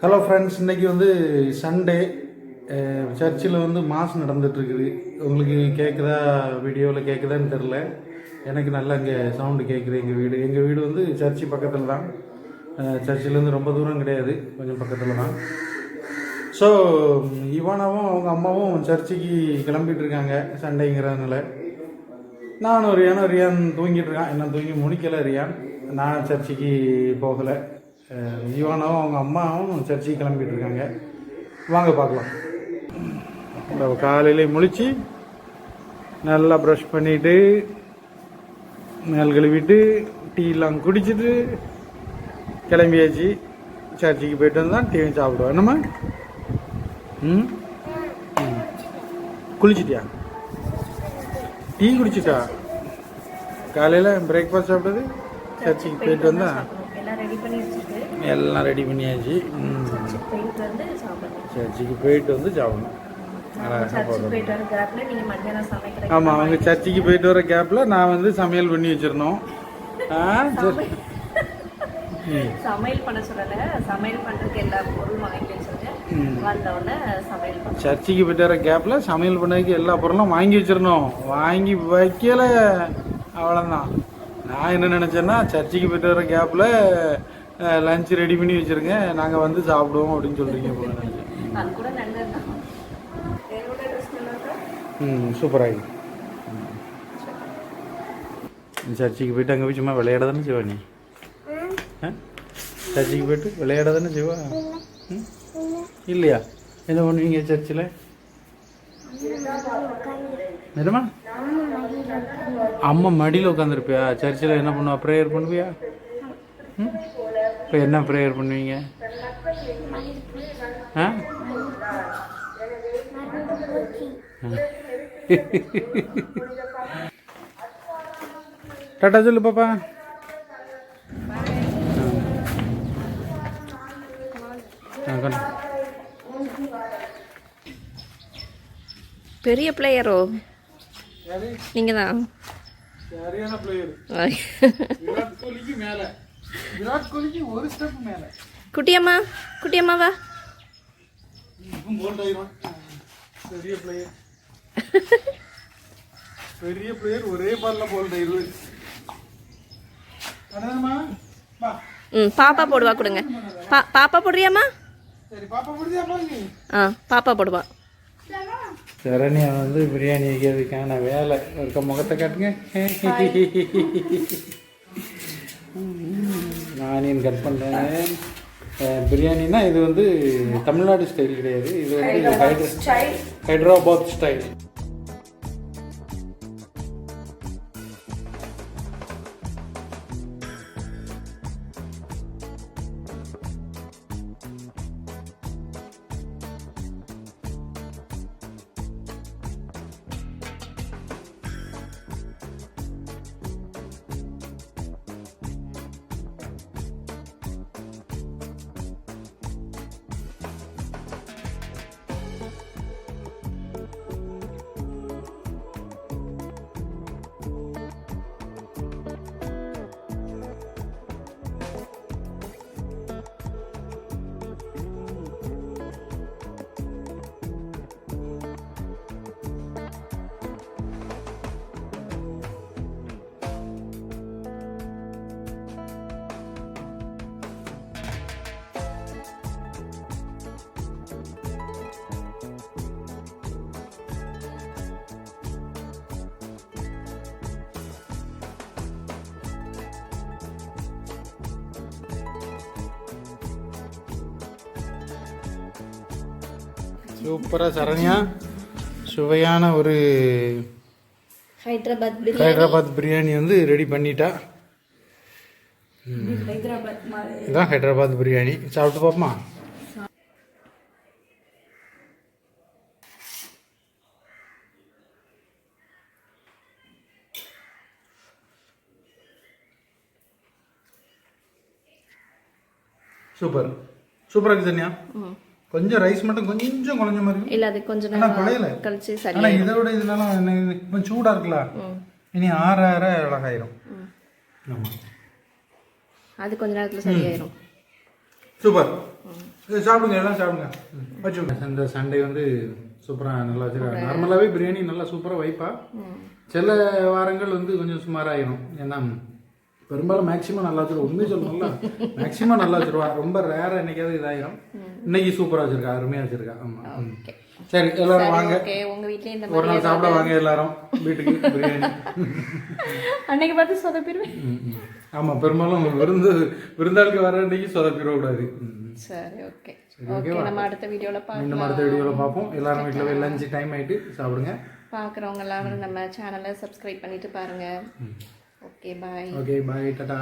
Hello friends இன்றைக்கி வந்து Sunday சர்ச்சில் வந்து மாஸ் நடந்துட்டுருக்குது. உங்களுக்கு கேட்குதா வீடியோவில் கேட்குதான்னு தெரில எனக்கு நல்லா இங்கே சவுண்டு கேட்குது எங்கள் வீடு. எங்கள் வீடு வந்து சர்ச்சு பக்கத்தில் தான். சர்ச்சிலேருந்து ரொம்ப தூரம் கிடையாது. கொஞ்சம் பக்கத்தில் தான். ஸோ இவானாவும் அவங்க அம்மாவும் சர்ச்சுக்கு கிளம்பிட்டு இருக்காங்க சண்டேங்கிறதுனால நானும் ரியானும் ரியான் தூங்கிட்டு இருக்கான் என்ன தூங்கி முடிக்கலை ரியான். நான் சர்ச்சுக்கு போகலை. யுவானாவும் அவங்க அம்மாவும் சர்ச்சுக்கு கிளம்பிட்டு இருக்காங்க. வாங்க பார்க்கலாம். நம்ம காலையிலே முழிச்சு நல்லா ப்ரஷ் பண்ணிட்டு மேல் கழுவிட்டு டீலாம் குடிச்சிட்டு கிளம்பியாச்சு. சர்ச்சைக்கு போயிட்டு வந்தால் டீ சாப்பிடுவோம் என்னம்மா? ம்? குளிச்சிட்டியா? டீ குடிச்சிட்டா? காலையில் பிரேக்ஃபாஸ்ட் சாப்பிட்டது சர்ச்சுக்கு போயிட்டு வந்தா? எல்லாம் ரெடி பண்ணியாச்சு. சர்ச்சுக்கு போயிட்டு வந்து சாப்பிடணும். ஆமாம் அவங்க சர்ச்சுக்கு போயிட்டு வர கேப்பில் நான் வந்து சமையல் பண்ணி வச்சிருந்தோம் ஆ சரி. சமையல் பண்ண சொல்லல. சமையல் பண்றதுக்கு எல்லா பொருளும் வாங்கி வச்சிருக்கேன். ம். வந்த உடனே சமையல் பண்ண சர்ச்சுக்கு போயிட்டு வர கேப்பில் சமையல் பண்ணதுக்கு எல்லா பொருளும் வாங்கி வச்சிருந்தோம் வாங்கி வைக்கல. அவ்வளோதான் நான் என்ன நினச்சேன்னா சர்ச்சுக்கு போயிட்டு வர கேப்பில் லஞ்ச் ரெடி பண்ணி வச்சிருங்க. நாங்கள் வந்து சாப்பிடுவோம் அப்படின்னு சொல்கிறீங்க போல ம் சூப்பராகி சர்ச்சுக்கு போயிட்டு அங்கே போய் சும்மா விளையாட தானே செய்வா நீ? சர்ச்சுக்கு போயிட்டு விளையாட தானே செய்வா? ம்? இல்லையா? என்ன பண்ணுவீங்க சர்ச்சில்? என்னம்மா அம்மா மடியில் உட்காந்துருப்பியா சர்ச்சில் என்ன பண்ணுவா? ப்ரேயர் பண்ணுவியா? இப்போ என்ன ப்ரேயர் பண்ணுவீங்க? ஆ? டாட்டா சொல்லு பாப்பா. பெரிய பிளேயரோ நீங்க தான் சரியான பிளேயர் விராட் கோலிக்கு மேல. விராட் கோலிக்கு ஒரு ஸ்டெப் மேல. குட்டியம்மா போல்ட் ஆயிரும். பெரிய பிளேயர் பெரிய பிளேயர் ஒரே பால்ல போல்ட் பா ம் பாப்பா போடுவா கொடுங்க. பா பாப்பா போடுறியாம்மா? சரி பாப்பா பாருங்க ஆ பாப்பா போடுவா. சரண்யா வந்து பிரியாணி வைக்கிறதுக்கான வேலை. இருக்க முகத்தை காட்டுங்க. ஆனியன் கட் பண்ணுறேன் பிரியாணினா இது வந்து தமிழ்நாடு ஸ்டைல் கிடையாது. இது வந்து ஹைட்ரா ஹைதராபாத் ஸ்டைல் சூப்பராக சரண்யா. சுவையான ஒரு ஹைதராபாத் பிரியாணி. ஹைதராபாத் பிரியாணி வந்து ரெடி பண்ணிட்டா. இதான் ஹைதராபாத் பிரியாணி. சாப்பிட்டு பார்ப்போமா? சூப்பர். சூப்பராக இருக்குது தனியா கொஞ்சம் ரைஸ் மட்டும் கொஞ்சம் குழஞ்ச மாதிரி. இல்லை அது கொஞ்ச ஆனா குழையல. நேரம் கழிச்சு சரி ஆனா இதை விட இதனால என்ன இது கொஞ்சம் சூடா இருக்குல்ல. ம். இனி ஆற ஆற அழகாயிரும். அது கொஞ்ச நேரத்தில் சரியாயிரும். சூப்பர். இது சாப்பிடுங்க எல்லாம் சாப்பிடுங்க. ம், வச்சு இந்த சண்டே வந்து சூப்பராக நல்லா வச்சிருக்காங்க நார்மலாகவே பிரியாணி நல்லா சூப்பராக வைப்பா. சில வாரங்கள் வந்து கொஞ்சம் சுமாராயிரும். ஏன்னா பெரும்பாலும் மேக்ஸிமம் நல்லா வச்சிருவா. உண்மையை சொல்லணும்ல. மேக்ஸிமம் நல்லா வச்சிருவா. ரொம்ப ரேராக என்னைக்காவது இதாயிரும். இன்னைக்கு சூப்பராக வச்சிருக்கா. அருமையாக வச்சிருக்கா. ஆமாம் சரி எல்லாரும் வாங்க. உங்க வீட்லயே இந்த ஒரு நாள் சாப்பிட வாங்க எல்லாரும். வீட்டுக்கு பிரியாணி. அன்னைக்கு பார்த்து சொதப்பிடுவேன். ஆமா பெரும்பாலும் விருந்து விருந்தாளுக்கு வர அன்னைக்கு சொதப்பிடக்கூடாது. ம். சரி ஓகே ஓகே நம்ம அடுத்த வீடியோல மீண்டும் பார்க்கலாம். அடுத்த பார்ப்போம். எல்லாரும் வீட்டில் போய் லஞ்சு டைம் ஆயிட்டு சாப்பிடுங்க. பார்க்குறவங்க எல்லாரும் நம்ம சேனலை சப்ஸ்கிரைப் பண்ணிட்டு பாருங்க. Okay bye okay bye Tata